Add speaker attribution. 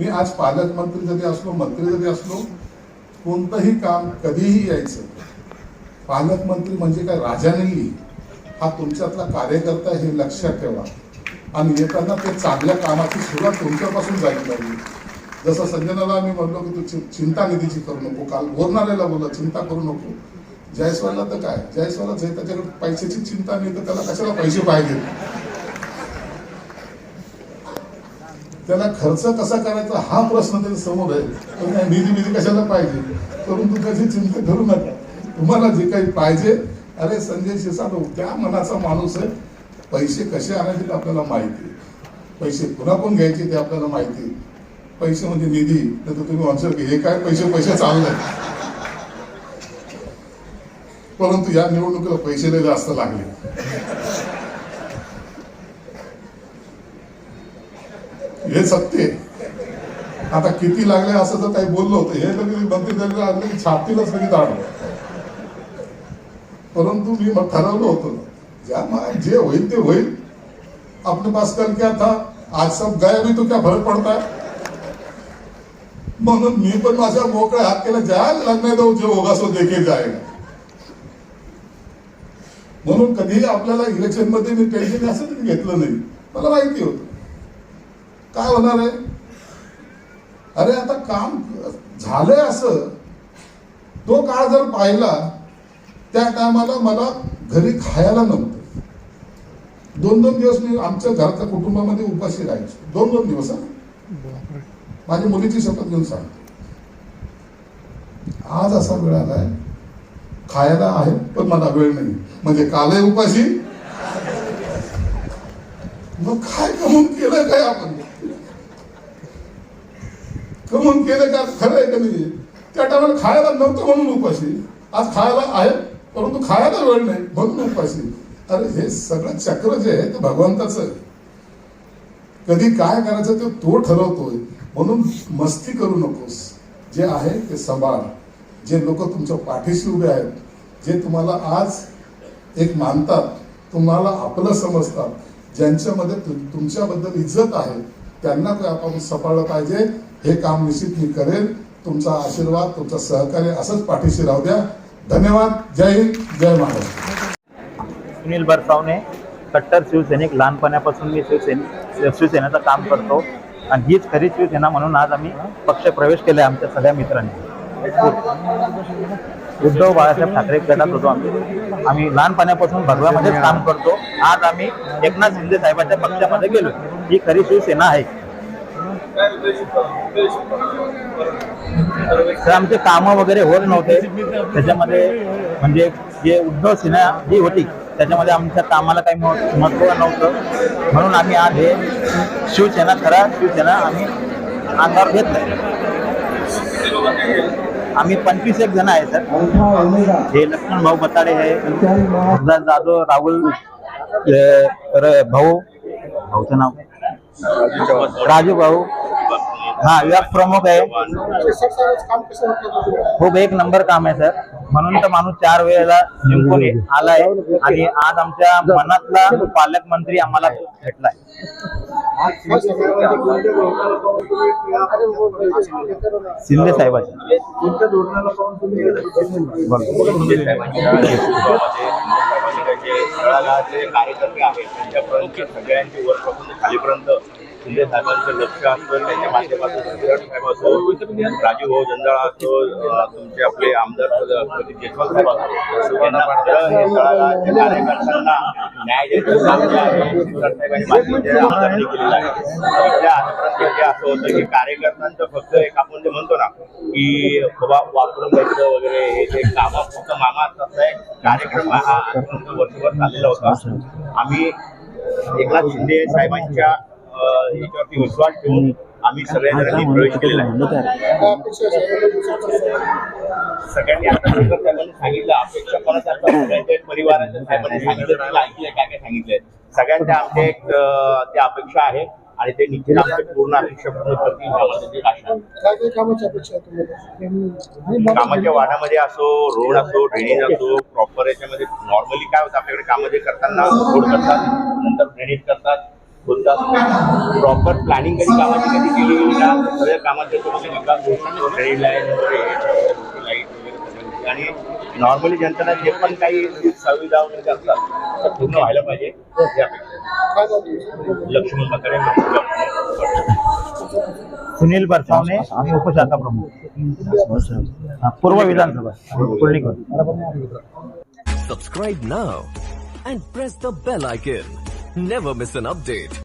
Speaker 1: मी आज पालकमंत्री जरी असलो मंत्री जरी असलो कोणतंही काम कधीही यायचं. पालकमंत्री म्हणजे काय? राजा नाही हा तुमच्यातला कार्यकर्ता हे लक्षात ठेवा. आणि येताना ते चांगल्या कामाची सुरुवात तुमच्यापासून जायला लागली जसं संजनाला आम्ही म्हणलो की तू चि- चिंता निधीची करू नको. काल बोरणाऱ्याला बोलला चिंता करू नको. जयस्वालला तर काय? जायस्वाला जे त्याच्याकडे पैशाची चिंता नाही तर त्याला कशाला पैसे पाहिजे त्याला खर्च कसा करायचा हा प्रश्न त्याच्यासमोर आहे. तर निधी निधी कशाला पाहिजे? परंतु त्याची चिंता करू नका. तुम्हाला जे काही पाहिजे अरे संजय शिसाडो त्या मनाचा माणूस आहे. पैसे कसे आणायचे ते आपल्याला माहिती आहे. पैसे कुणाकडून घ्यायचे ते आपल्याला माहिती आहे. पैसे म्हणजे निधी. तर तुम्ही म्हणशाल की हे काय पैसे? पैसे चाललंय परंतु या निवडणुकीला पैसे लय जास्त लागले. हे सत्य आता किती लागले असं तर काही बोललो होतं. हे लगेच मंत्री झालेलं आलं की छातीलाच लगेच परंतु मी मग ठरवलं होतं ज्या मा- जे होईल ते होईल. अपने पास कल क्या था? आज सब गया भी तो क्या फरक पडता? म्हणून मी पण माझ्या मोकळ्या हात केला ज्या लग्न देऊ जे होगा सो देखे जाएगा म्हणून कधीही आपल्याला इलेक्शनमध्ये मी टेन्शन असं घेतलं नाही. मला माहिती होतं. काय होणार आहे? अरे आता काम झालंय असं. तो काळ जर पाहिला त्या टायमाला मला घरी खायला नव्हतं. दोन दोन दिवस मी आमच्या घरातल्या कुटुंबामध्ये उपाशी राहायचो. दोन दोन दिवस माझ्या मुलीची शपथ घेऊन सांगतो. आज असा वेळ आलाय खायला आहे पण मला वेळ नाही. म्हणजे कालही उपाशी. मग काय कमवून केलं काय आपण? कमवून केलं का खरं आहे का नाही? त्या टायमाला खायला नव्हतं म्हणून उपाशी. आज खायला आहे परंतु खायला वेळ नाही म्हणून उपाशी. अरे हे सगळं चक्र जे आहे ते भगवंताचं आहे. कधी काय करायचं ते तो ठरवतोय. म्हणून मस्ती करू नकोस. जे आहे ते सांभाळ जे लोक तुमच्या पाठीशी उभे आहेत जे तुम्हाला आज एक मानतात तुम्हाला आपलं समजतात ज्यांच्यामध्ये तुमच्याबद्दल इज्जत आहे त्यांना आपण सांभाळलं पाहिजे. हे काम निश्चित मी करेन. तुमचा आशीर्वाद तुमचं सहकार्य असंच पाठीशी राहू द्या. धन्यवाद. जय हिंद. जय महाराष्ट्र.
Speaker 2: सुनील बरसावने कट्टर शिवसैनिक लहानपणापासून मी शिवसेने शिवसेनेचं काम करतो. आणि हीच खरी शिवसेना म्हणून आज आम्ही पक्ष प्रवेश केला आमच्या सगळ्या मित्रांनी. उद्धव बाळासाहेब ठाकरे गटात होतो आम्ही. आम्ही लहानपणापासून भगव्यामध्येच काम करतो. आज आम्ही एकनाथ शिंदे साहेबांच्या पक्षामध्ये गेलो ही खरी शिवसेना आहे. तर आमचे कामं वगैरे होत नव्हते. त्याच्यामध्ये म्हणजे जे उद्धव सेना जी होती त्याच्यामध्ये आमच्या कामाला काही महत्त्व नव्हतं. म्हणून आम्ही आज हे शिवसेना खरा शिवसेना आम्ही अंगावर नाही आम्ही पंचवीस एक जण आहे सर. हे लक्ष्मण भाऊ बताडे आहे जाधव राहुल भाऊ भाऊचं नाव. राजू भाऊ. हा विभाग प्रमुख आहे. खूप एक नंबर काम आहे सर. म्हणून तर माणूस चार वेळेला जिंकून आलाय आणि आज आमच्या मनातला पालकमंत्री आम्हाला भेटलाय. शिंदे साहेबांच्या
Speaker 3: तळागाळातले कार्यकर्ते आहेत त्यांच्यापर्यंत सगळ्यांची वरपासून खालीपर्यंत शिंदे साहेबांचं लक्ष असतं त्याच्या माध्यमातून विराट साहेब असो राजू भाऊ जंजाळा असो अं, तुमचे आपले आमदार प्रदीप जयस्वाल साहेब असो यांना हे कार्यकर्त्यांना न्याय द्यायचं आहे. साहेबांनी केलेलं होतं की कार्यकर्त्यांचं फक्त एक आपण जे म्हणतो ना की बाबा वापरून घ्यायचं वगैरे हे जे कामा फक्त मामा असं आहे कार्यक्रम हा आजपर्यंत वर्षभर चाललेला होता. आम्ही एकनाथ शिंदे साहेबांच्या अं, याच्यावरती विश्वास ठेवून आम्ही सगळ्यांनी प्रवेश केलेला आहे. सगळ्यांनी आता साहेबांनी सांगितलं अपेक्षा कोणासारखं सगळ्यांच्या परिवाराच्या साहेबांनी सांगितलं त्याला काय काय सांगितलंय. सगळ्यांच्या आमच्या एक अं, त्या अपेक्षा आहे. आणि ते निश्चित आमचे पूर्ण अपेक्षा पूर्ण करतील यामध्ये
Speaker 4: कामाची अपेक्षा
Speaker 3: कामाच्या वाडामध्ये असो रोड असो ड्रेनेज असो प्रॉपर याच्यामध्ये नॉर्मली काय होतं आपल्याकडे कामं जे करताना रोड करतात नंतर ड्रेनेज करतात प्रॉपर प्लॅनिंग कधी कामाची कधी केली गेली का सगळ्या कामाच्या विकास घोषणा रेडी लाईन वगैरे. आणि नॉर्मली जनतेला जे पण काही सुविधा वगैरे असतात त्या पूर्ण व्हायला पाहिजे. लक्ष्मण म्हातारे
Speaker 2: सुनील बरसावणे आणि उपशाखा प्रमुख. पूर्व विधानसभा.
Speaker 5: Subscribe now and press the bell icon. Never miss an update.